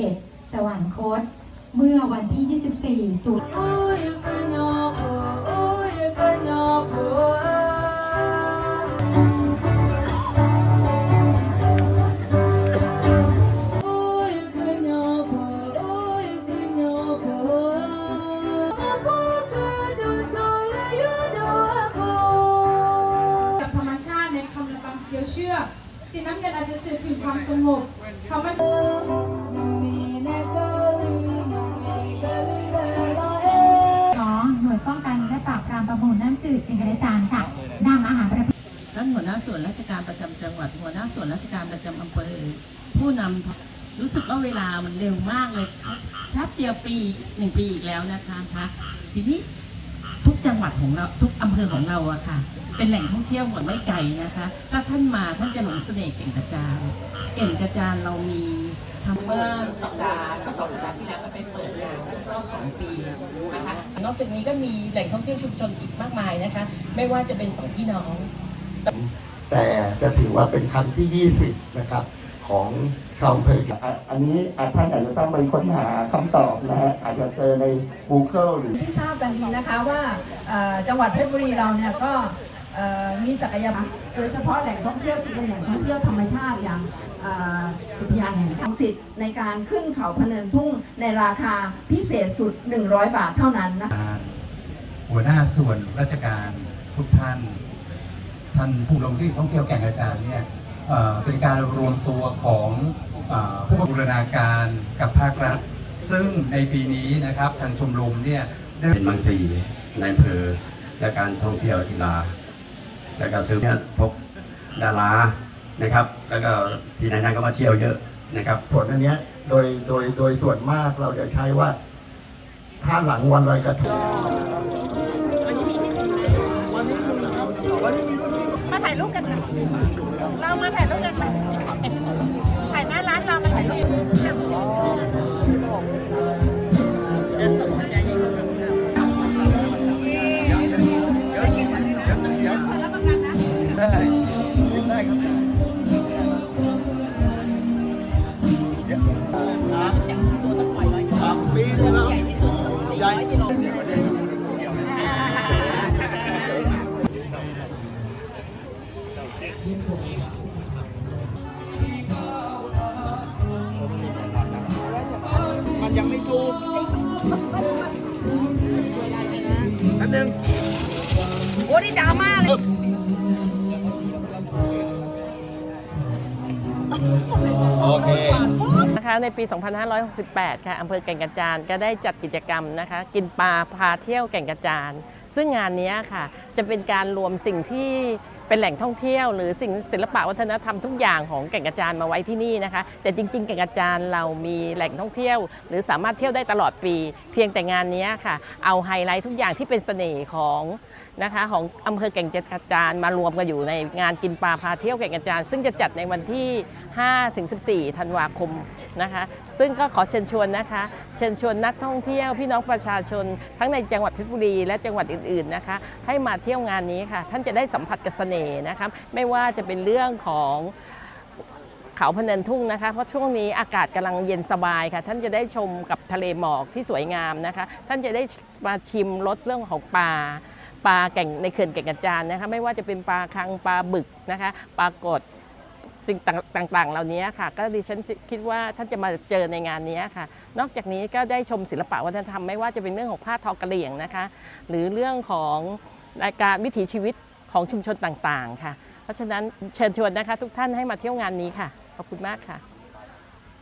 ด็จสวรรคต เมื่อวันที่ 24 ตุลากับธรรมชาติในคำลำบากเดียวเชื่อสีน้ำเงินอาจจะสื่อถึงความสงบคำว่า ของหน่วยป้องกันและปราบปรามประมูลน้ำจืดเป็นกระจานค่ะนำอาหารประเภทท่านหัวหน้าส่วนราชการประจำจังหวัด หัวหน้าส่วนราชการประจำอำเภอ ผู้นำรู้สึกว่าเวลามันเร็วมากเลยครับแป๊บเดียวปีหนึ่งปีอีกแล้วนะคะคะทีนี้ทุกจังหวัดของเราทุกอำเภอของเราอะค่ะ เป็นแหล่งท่องเที่ยวหมดไม่ไกลนะคะ ถ้าท่านมาท่านจะหลงเสน่ห์เก่งกระจานเก่งกระจานเรามี ทำเมื่อสัปดาห์สักสองสัปดาห์ที่แล้วก็ไปเปิดงานครบรอบสองปีนะคะนอกจากนี้ก็มีแหล่งท่องเที่ยวชุมชนอีกมากมายนะคะ ไม่ว่าจะเป็นสองพี่น้อง แต่จะถือว่าเป็นครั้งที่ 20 นะครับของชาวอำเภออะอันนี้อะท่านอาจจะต้องไปค้นหาคำตอบนะฮะอาจจะเจอใน Google หรือที่ทราบกันดีนะคะว่าเอ่อจังหวัดเพชรบุรีเราเนี่ยก็เอ่อ มีศักยภาพโดยเฉพาะแหล่งท่องเที่ยวที่เป็นแหล่งท่องเที่ยวธรรมชาติอย่างเอ่ออุทยานแห่งชาติสิทธิ์ในการขึ้นเขาพะเนินทุ่งในราคาพิเศษสุด 100 บาทเท่านั้นนะคะหัวหน้าส่วนราชการทุกท่าน ท่านผู้ลงที่ท่องเที่ยวแก่งกระจานเนี่ยเอ่อเป็นการรวมตัวของเออผู้บูรณาการกับภาครัฐ ซึ่งในปีนี้นะครับทางชมรมเนี่ยได้เป็นบางสีในอำเภอและการท่องเที่ยวกีฬา และก็ซื้อเนี่ยพบดารานะครับ แล้วก็ที่ไหนๆก็มาเที่ยวเยอะนะครับผลอันเนี้ยโดยโดยโดยส่วนมากเราจะใช้ว่า ถ้าหลังวันลอยกระทงมาถ่ายรูปกันค่ะเรามาถ่ายรูปกันมาถ่ ยังไม่สุกแป๊บนึ่งโอ้ดีจ้ามากเลย นะคะในปี 2568 ค่ะอำเภอแก่งกระจานก็ได้จัดกิจกรรมนะคะ กินปลาพาเที่ยวแก่งกระจานซึ่งงานนี้ค่ะจะเป็นการรวมสิ่งที่เป็นแหล่งท่องเที่ยว หรือสิ่งศิลปะวัฒนธรรมทุกอย่างของแก่งกระจานมาไว้ที่นี่นะคะ แต่จริง ๆ แก่งกระจานเรามีแหล่งท่องเที่ยว หรือสามารถเที่ยวได้ตลอดปี เพียงแต่งานนี้ค่ะ เอาไฮไลท์ทุกอย่างที่เป็นเสน่ห์ของนะคะของอำเภอแก่งกระจานมารวมกันอยู่ในงานกินปลาพาเที่ยวแก่งกระจานซึ่งจะจัดในวันที่ 5-14 ธันวาคม นะคะ ซึ่งก็ขอเชิญชวนนะคะ เชิญชวนนักท่องเที่ยวพี่น้องประชาชน ทั้งในจังหวัดเพชรบุรีและจังหวัดอื่นๆนะคะ ให้มาเที่ยวงานนี้ค่ะ ท่านจะได้สัมผัสกับเสน่ห์นะคะไม่ว่าจะเป็นเรื่องของเขาพะเนินทุ่งนะคะ เพราะช่วงนี้อากาศกำลังเย็นสบายค่ะ ท่านจะได้ชมกับทะเลหมอกที่สวยงามนะคะ ท่านจะได้มาชิมรสเรื่องของปลาปลาแก่งในเขื่อนแก่งกระจานนะคะ ไม่ว่าจะเป็นปลาคังปลาบึกนะคะปลากด สิ่งต่างๆ เหล่านี้ค่ะ ก็ดิฉันคิดว่าท่านจะมาเจอในงานนี้ค่ะ นอกจากนี้ก็ได้ชมศิลปะวัฒนธรรมไม่ว่าจะเป็นเรื่องของผ้าทอกระเหลี่ยงนะคะ หรือเรื่องของรายการวิถีชีวิตของชุมชนต่างๆ ค่ะ เพราะฉะนั้นเชิญชวนนะคะ ทุกท่านให้มาเที่ยวงานนี้ค่ะ ขอบคุณมากค่ะ